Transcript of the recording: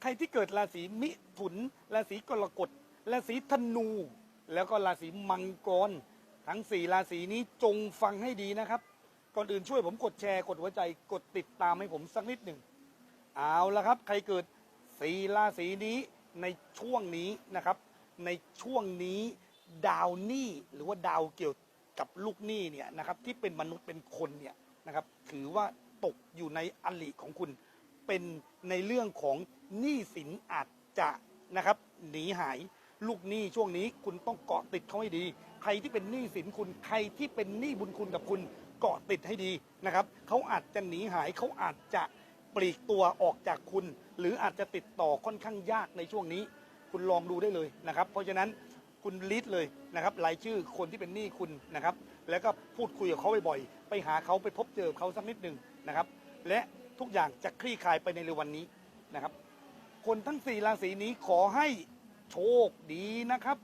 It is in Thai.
ใครที่เกิดราศีมิถุน ราศีกรกฎ ราศีธนู แล้วก็ราศีมังกร ทั้งสี่ราศีนี้จงฟังให้ดีนะครับ ก่อนอื่นช่วยผมกดแชร์กดหัวใจกดติดตามให้ผมสักนิดหนึ่ง เอาละครับ ใครเกิดสี่ราศีนี้ในช่วงนี้นะครับ ในช่วงนี้ดาวหนี้หรือว่าดาวเกี่ยวกับลูกหนี้เนี่ยนะครับที่เป็นมนุษย์เป็นคนเนี่ยนะครับถือว่าตกอยู่ในอลิของคุณ เป็นในเรื่องของหนี้สินอาจจะนะครับหนีหายลูกหนี้ช่วงนี้คุณต้องเกาะติดเขาให้ดี ใครที่เป็นหนี้สินคุณใครที่เป็นหนี้บุญคุณกับคุณเกาะติดให้ดีนะครับเขาอาจจะหนีหายเขาอาจจะปลีกตัวออกจากคุณ หรืออาจจะติดต่อค่อนข้างยากในช่วงนี้ คุณลองดูได้เลยนะครับ เพราะฉะนั้นคุณลิสต์เลยนะครับรายชื่อคนที่เป็นหนี้คุณนะครับ แล้วก็พูดคุยกับเขาบ่อยๆไปหาเขาไปพบเจอเขาสักนิดหนึ่งนะครับ และ ทุกอย่างจะคลี่คลายไปในเร็ววันนี้นะครับ คนทั้งสี่ราศีนี้ขอให้โชคดีนะครับ